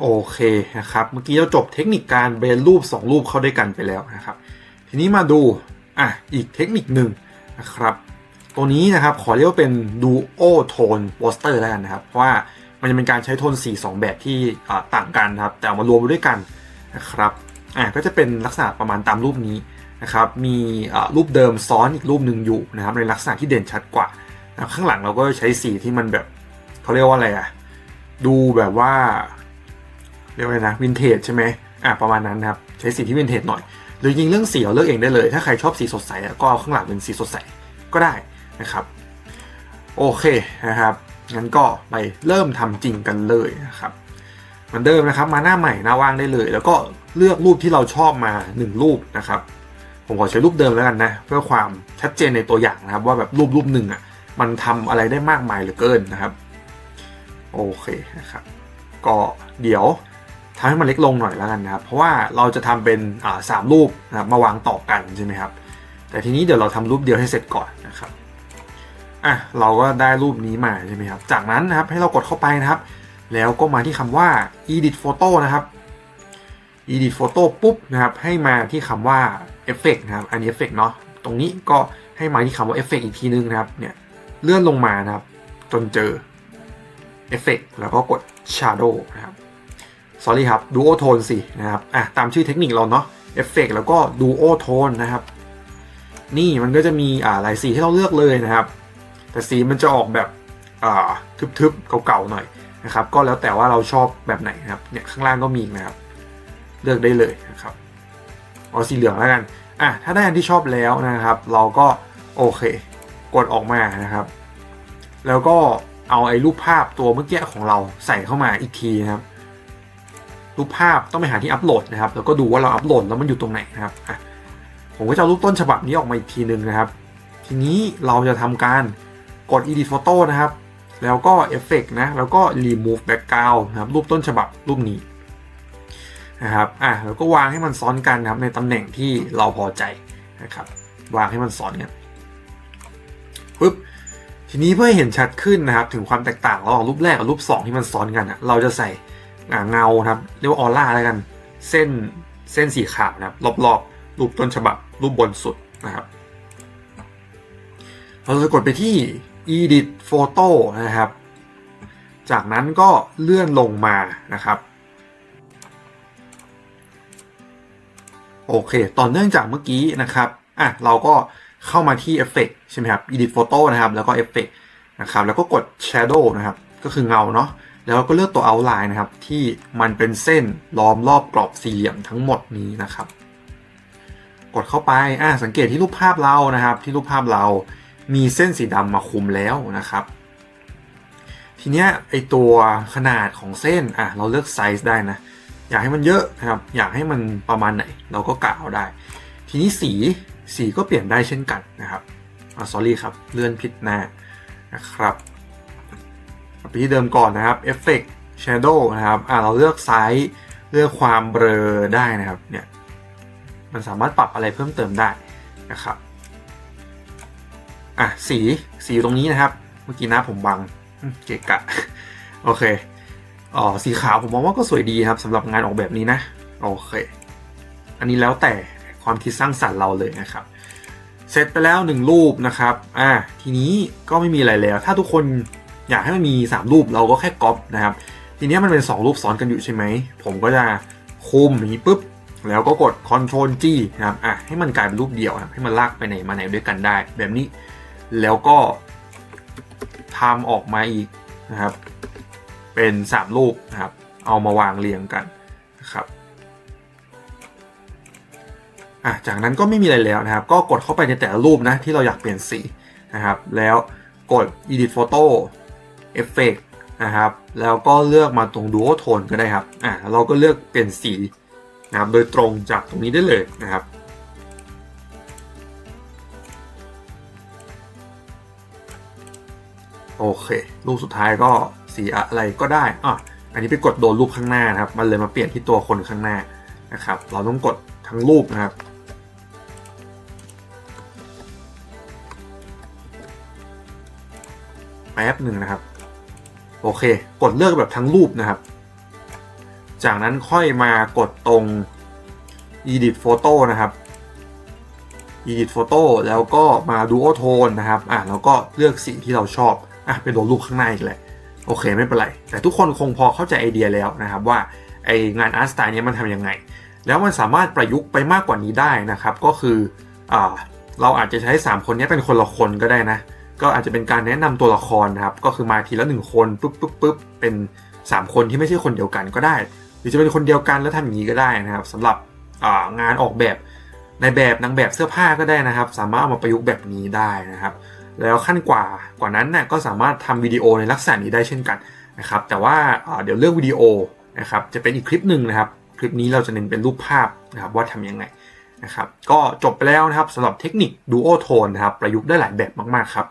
โอเคนะครับ เมื่อกี้เราจบเทคนิคการเบนรูป 2 รูปเข้าด้วยกันไปแล้วนะครับ ทีนี้มาดูอะอีกเทคนิคหนึ่งนะครับ ตัวนี้นะครับขอเรียกว่าเป็น Duo Tone Poster แล้วกันนะครับ เพราะว่ามันจะเป็นการใช้โทนสี 2 แบบที่ต่างกันนะครับ แต่เอามารวมด้วยกันนะครับอะก็จะเป็นลักษณะประมาณตามรูปนี้นะครับ มีรูปเดิมซ้อนอีกรูปหนึ่งอยู่นะครับในลักษณะที่เด่นชัดกว่าข้างหลังเราก็ใช้สีที่มันแบบเขาเรียกว่าอะไรอะดูแบบว่า เรียกว่าไงนะวินเทจใช่ไหมอะประมาณนั้นนะครับใช้สีที่วินเทจหน่อย หรือจริงเรื่องสีเราเลือกเองได้เลย ถ้าใครชอบสีสดใสก็เอาข้างหลังเป็นสีสดใสก็ได้นะครับ โอเคนะครับงั้นก็ไปเริ่มทำจริงกันเลยนะครับเหมือนเดิมนะครับมาหน้าใหม่หน้าว่างได้เลย แล้วก็เลือกรูปที่เราชอบมา 1 รูปนะครับ ผมขอใช้รูปเดิมแล้วกันนะ เพื่อความชัดเจนในตัวอย่างนะครับ ว่าแบบรูปรูปหนึ่งอะมันทำอะไรได้มากมายเหลือเกินนะครับ โอเคนะครับ ก็เดี๋ยว ทำให้มันเล็กลงหน่อยแล้วกันนะครับ เพราะว่าเราจะทำเป็นสามรูปนะครับมาวางต่อกันใช่ไหมครับ แต่ทีนี้เดี๋ยวเราทำรูปเดียวให้เสร็จก่อนนะครับอะเราก็ได้รูปนี้มาใช่ไหมครับ จากนั้นนะครับให้เรากดเข้าไปนะครับ แล้วก็มาที่คำว่า edit photo นะครับ edit photo ปุ๊บนะครับ ให้มาที่คำว่า effect นะครับ อันนี้ effect เนาะ ตรงนี้ก็ให้มาที่คำว่า effect อีกทีนึงนะครับ เนี่ยเลื่อนลงมานะครับ จนเจอ effect แล้วก็กด shadow นะครับ sorry ครับ duo tone สินะครับอะตามชื่อเทคนิคเราเนาะ effect แล้วก็ duo tone นะครับ นี่มันก็จะมีอ่าหลายสีให้เราเลือกเลยนะครับ แต่สีมันจะออกแบบอ่าทึบๆเก่าๆหน่อยนะครับ ก็แล้วแต่ว่าเราชอบแบบไหนนะครับเนี่ยข้างล่างก็มีนะครับ เลือกได้เลยนะครับเอาสีเหลืองแล้วกันอะถ้าได้อันที่ชอบแล้วนะครับ เราก็โอเค กดออกมานะครับ แล้วก็เอาไอ้รูปภาพตัวเมื่อกี้ของเราใส่เข้ามาอีกทีนะครับ รูปภาพต้องไปหาที่อัปโหลดนะครับ แล้วก็ดูว่าเราอัปโหลดแล้วมันอยู่ตรงไหนนะครับอะผมก็จะรูปต้นฉบับนี้ออกมาอีกทีหนึ่งนะครับ ทีนี้เราจะทำการกด edit photo นะครับ แล้วก็ effect นะ แล้วก็ remove background นะครับรูปต้นฉบับรูปนี้นะครับอะแล้วก็วางให้มันซ้อนกันนะครับในตำแหน่งที่เราพอใจนะครับ วางให้มันซ้อนกันปึ๊บทีนี้เพื่อให้เห็นชัดขึ้นนะครับ ถึงความแตกต่างระหว่างรูปแรกกับรูป 2 ที่มันซ้อนกันอะเราจะใส่ เงาครับเรียกว่าออร่าอะไรกัน เส้นเส้นสีขาวนะครับรอบๆรูปต้นฉบับรูปบนสุดนะครับเราจะกดไปที่ edit photo นะครับ จากนั้นก็เลื่อนลงมานะครับโอเค ต่อเนื่องจากเมื่อกี้นะครับ อะ เราก็เข้ามาที่ Effect ใช่ไหมครับ Edit Photo นะครับ แล้วก็ Effect นะครับ แล้วก็กด Shadow นะครับ ก็คือเงาเนาะ แล้วก็เลือกตัว Outline นะครับ ที่มันเป็นเส้นล้อมรอบกรอบสี่เหลี่ยมทั้งหมดนี้นะครับ กดเข้าไปอะสังเกตที่รูปภาพเรานะครับ ที่รูปภาพเรามีเส้นสีดำมาคุมแล้วนะครับ ทีเนี้ยไอตัวขนาดของเส้นอะเราเลือกไซส์ได้นะอยากให้มันเยอะนะครับ อยากให้มันประมาณไหนเราก็กะเอาได้ ทีนี้สีสีก็เปลี่ยนได้เช่นกันนะครับอ่า sorry ครับเลื่อนผิดหน้านะครับ ไปที่เดิมก่อนนะครับ Effect Shadow นะครับอ่าเราเลือกไซส์เลือกความเบลอได้นะครับเนี่ยมันสามารถปรับอะไรเพิ่มเติมได้นะครับอะสีสีตรงนี้นะครับ เมื่อกี้หน้าผมบังเกะกะโอเคอ๋อสีขาวผมมองว่าก็สวยดีครับสำหรับงานออกแบบนี้นะโอเค อันนี้แล้วแต่ความคิดสร้างสรรค์เราเลยนะครับเสร็จไปแล้วหนึ่งรูปนะครับ อ่า ทีนี้ก็ไม่มีอะไรแล้ว ถ้าทุกคน อยากให้มันมี 3 รูปเราก็แค่ก๊อปนะครับ ทีนี้มันเป็น 2 รูปซ้อนกันอยู่ใช่ไหม ผมก็จะคุมนี้ปุ๊บ แล้วก็กด Ctrl G นะครับอะให้มันกลายเป็นรูปเดียวนะครับให้มันลากไปไหนมาไหนด้วยกันได้ แบบนี้แล้วก็ทำออกมาอีกนะครับ เป็น 3 รูปนะครับ เอามาวางเรียงกันนะครับอะจากนั้นก็ไม่มีอะไรแล้วนะครับ ก็กดเข้าไปในแต่ละรูปนะที่เราอยากเปลี่ยนสีนะครับ แล้วกด edit photo effect นะครับแล้วก็เลือกมาตรง dual tone ก็ได้ครับอะเราก็เลือกเปลี่ยนสีนะครับโดยตรงจากตรงนี้ได้เลยนะครับโอเครูปสุดท้ายก็สีอะไรก็ได้อะอันนี้ไปกดโดนรูปข้างหน้านะครับ มันเลยมาเปลี่ยนที่ตัวคนข้างหน้านะครับ เราต้องกดทั้งรูปนะครับ แป๊บหนึ่งนะครับ โอเค กดเลือกแบบทั้งรูปนะครับ จากนั้นค่อยมากดตรง edit photo นะครับ edit photo แล้วก็มา duo tone นะครับ อะแล้วก็เลือกสีที่เราชอบ อะเป็นตัวรูปข้างในอีกแหละโอเคไม่เป็นไร แต่ทุกคนคงพอเข้าใจไอเดียแล้วนะครับว่าไองานอาร์ตสไตล์นี้มันทำยังไง แล้วมันสามารถประยุกต์ไปมากกว่านี้ได้นะครับ ก็คืออเราอาจจะใช้ 3 คนนี้เป็นคนละคนก็ได้นะ ก็อาจจะเป็นการแนะนำตัวละครนะครับ ก็คือมาทีละหนึ่งคนปุ๊บปุ๊บปุ๊บเป็น 3 คนที่ไม่ใช่คนเดียวกันก็ได้ หรือจะเป็นคนเดียวกันแล้วทำอย่างนี้ก็ได้นะครับสำหรับงานออกแบบในแบบนางแบบเสื้อผ้าก็ได้นะครับ สามารถเอามาประยุกต์แบบนี้ได้นะครับ แล้วขั้นกว่ากว่านั้นน่ะก็สามารถทำวิดีโอในลักษณะนี้ได้เช่นกันนะครับ แต่ว่าเดี๋ยวเรื่องวิดีโอนะครับจะเป็นอีกคลิปหนึ่งนะครับ คลิปนี้เราจะเน้นเป็นรูปภาพนะครับว่าทำยังไงนะครับ ก็จบไปแล้วนะครับสำหรับเทคนิค Duo Tone นะครับประยุกต์ได้หลายแบบมากๆครับ